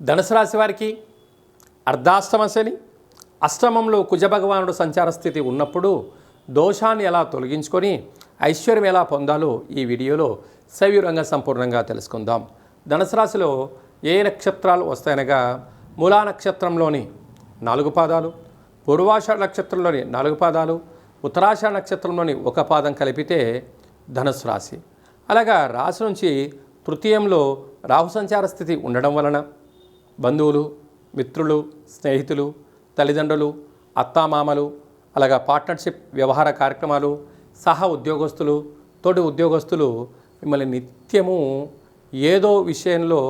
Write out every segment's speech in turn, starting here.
ధనుసు రాశి వారికి అర్ధాష్టమ శని అష్టమంలో కుజభగవానుడు సంచార స్థితి ఉన్నప్పుడు దోషాన్ని ఎలా తొలగించుకొని ఐశ్వర్యం ఎలా పొందాలో ఈ వీడియోలో సవివరంగా సంపూర్ణంగా తెలుసుకుందాం. ధనుసు రాశిలో ఏ నక్షత్రాలు వస్తాయనగా మూలా నక్షత్రంలోని నాలుగు పాదాలు పూర్వాష నక్షత్రంలోని నాలుగు పాదాలు ఉత్తరాషాఢ నక్షత్రంలోని ఒక పాదం కలిపితే ధనుసు రాశి. అలాగా రాశి నుంచి తృతీయంలో రాహు సంచార స్థితి ఉండడం వలన బంధువులు మిత్రులు స్నేహితులు తల్లిదండ్రులు అత్తామామలు అలాగా పార్ట్నర్షిప్ వ్యవహార కార్యక్రమాలు సహా ఉద్యోగస్తులు తోటి ఉద్యోగస్తులు మిమ్మల్ని నిత్యము ఏదో విషయంలో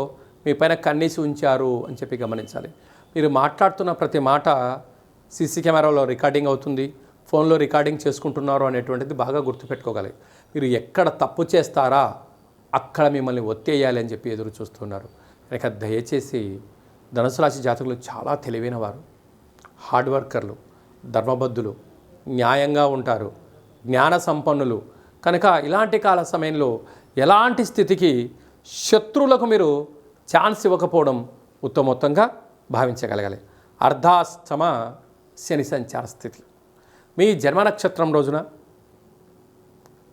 మీ పైన కన్నీసి ఉంచారు అని చెప్పి గమనించాలి. మీరు మాట్లాడుతున్న ప్రతి మాట సీసీ కెమెరాలో రికార్డింగ్ అవుతుంది. ఫోన్లో రికార్డింగ్ చేసుకుంటున్నారు అనేటువంటిది బాగా గుర్తుపెట్టుకోగలరు మీరు ఎక్కడ తప్పు చేస్తారా అక్కడ మిమ్మల్ని ఒత్తేయాలి అని చెప్పి ఎదురు చూస్తున్నారు. కనుక దయచేసి ధనుసు రాశి జాతకులు చాలా తెలివైన వారు హార్డ్ వర్కర్లు ధర్మబద్ధులు న్యాయంగా ఉంటారు జ్ఞాన సంపన్నులు. కనుక ఇలాంటి కాల సమయంలో ఎలాంటి స్థితికి శత్రువులకు మీరు ఛాన్స్ ఇవ్వకపోవడం ఉత్తమోత్తంగా భావించగలగాలి. అర్ధాష్టమ శని సంచార స్థితి. మీ జన్మ నక్షత్రం రోజున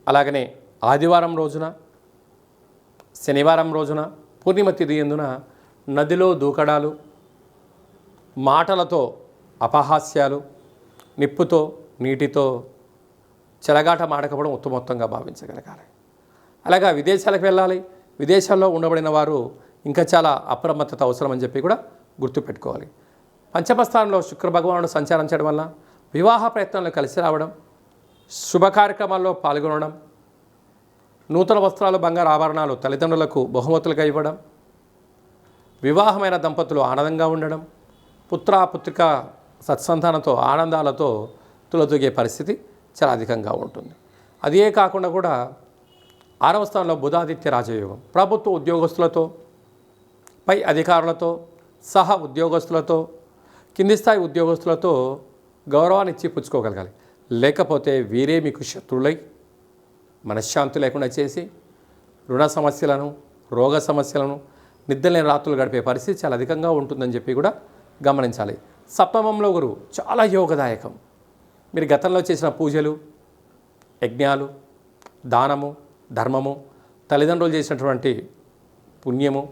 అలాగనే ఆదివారం రోజున శనివారం రోజున పూర్ణిమ తిథి ఎందున నదిలో దూకడాలు మాటలతో అపహాస్యాలు నిప్పుతో నీటితో చెలగాట మాడకపోవడం ఉత్తమోత్తంగా భావించగలగాలి. అలాగా విదేశాలకు వెళ్ళాలి. విదేశాల్లో ఉండబడిన వారు ఇంకా చాలా అప్రమత్తత అవసరమని చెప్పి కూడా గుర్తుపెట్టుకోవాలి. పంచమస్థానంలో శుక్ర భగవానుడు సంచారం చేయడం వల్ల వివాహ ప్రయత్నంలో కలిసి రావడం శుభ కార్యక్రమాల్లో పాల్గొనడం నూతన వస్త్రాలు బంగారు ఆభరణాలు తల్లిదండ్రులకు బహుమతులుగా ఇవ్వడం వివాహమైన దంపతులు ఆనందంగా ఉండడం పుత్ర పుత్రిక సత్సంతానంతో ఆనందాలతో తులతూగే పరిస్థితి చాలా అధికంగా ఉంటుంది. అదే కాకుండా కూడా ఆరవ స్థానంలో బుధాదిత్య రాజయోగం. ప్రభుత్వ ఉద్యోగస్తులతో పై అధికారులతో సహా ఉద్యోగస్తులతో కింది స్థాయి ఉద్యోగస్తులతో గౌరవాన్ని ఇచ్చి పుచ్చుకోగలగాలి లేకపోతే వీరే మీకు శత్రులై మనశ్శాంతి లేకుండా చేసి రుణ సమస్యలను రోగ సమస్యలను నిద్రలేని రాత్రులు గడిపే పరిస్థితి చాలా అధికంగా ఉంటుందని చెప్పి కూడా గమనించాలి. సప్తమంలో గురువు చాలా యోగదాయకం. మీరు గతంలో చేసిన పూజలు యజ్ఞాలు దానము ధర్మము తల్లిదండ్రులు చేసినటువంటి పుణ్యము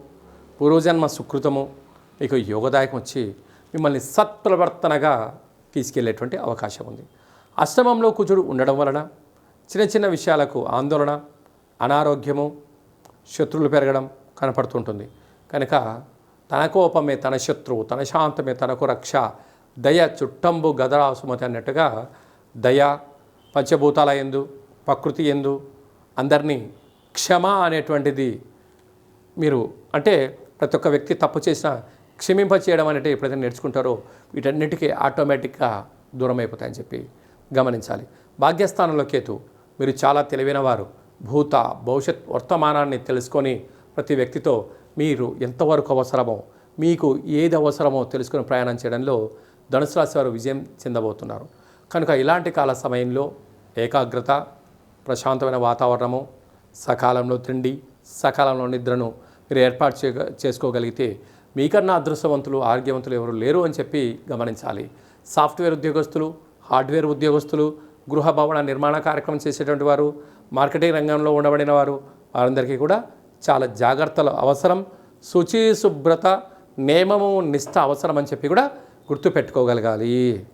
పూర్వజన్మ సుకృతము మీకు యోగదాయకం వచ్చి మిమ్మల్ని సత్ప్రవర్తనగా తీసుకెళ్ళేటువంటి అవకాశం ఉంది. అష్టమంలో కుజుడు ఉండడం వలన చిన్న చిన్న విషయాలకు ఆందోళన అనారోగ్యము శత్రువులు పెరగడం కనపడుతుంటుంది. కనుక తన కోపమే తన శత్రువు తన శాంతమే తనకు రక్ష దయ చుట్టంబు గదరా సుమతి అన్నట్టుగా దయ పంచభూతాల ఎందు ప్రకృతి ఎందు అందరినీ క్షమ అనేటువంటిది మీరు అంటే ప్రతి ఒక్క వ్యక్తి తప్పు చేసిన క్షమింప చేయడం అనేది ఎప్పుడైతే నేర్చుకుంటారో వీటన్నిటికీ ఆటోమేటిక్గా దూరం అయిపోతాయని చెప్పి గమనించాలి. భాగ్యస్థానంలో కేతు మీరు చాలా తెలివైన వారు భూత భవిష్యత్ వర్తమానాన్ని తెలుసుకొని ప్రతి వ్యక్తితో మీరు ఎంతవరకు అవసరమో మీకు ఏది అవసరమో తెలుసుకుని ప్రయాణం చేయడంలో ధనుసు రాశి వారు విజయం చెందబోతున్నారు. కనుక ఇలాంటి కాల సమయంలో ఏకాగ్రత ప్రశాంతమైన వాతావరణము సకాలంలో తిండి సకాలంలో నిద్రను మీరు ఏర్పాటు చేసుకోగలిగితే మీకన్నా అదృష్టవంతులు ఆరోగ్యవంతులు ఎవరు లేరు అని చెప్పి గమనించాలి. సాఫ్ట్వేర్ ఉద్యోగస్తులు హార్డ్వేర్ ఉద్యోగస్తులు గృహ భవన నిర్మాణ కార్యక్రమం చేసేటువంటి వారు మార్కెటింగ్ రంగంలో ఉండబడిన వారు వారందరికీ కూడా చాలా జాగ్రత్తలు అవసరం. శుచి శుభ్రత నియమము నిష్ట అవసరం అని చెప్పి కూడా గుర్తుపెట్టుకోగలగాలి.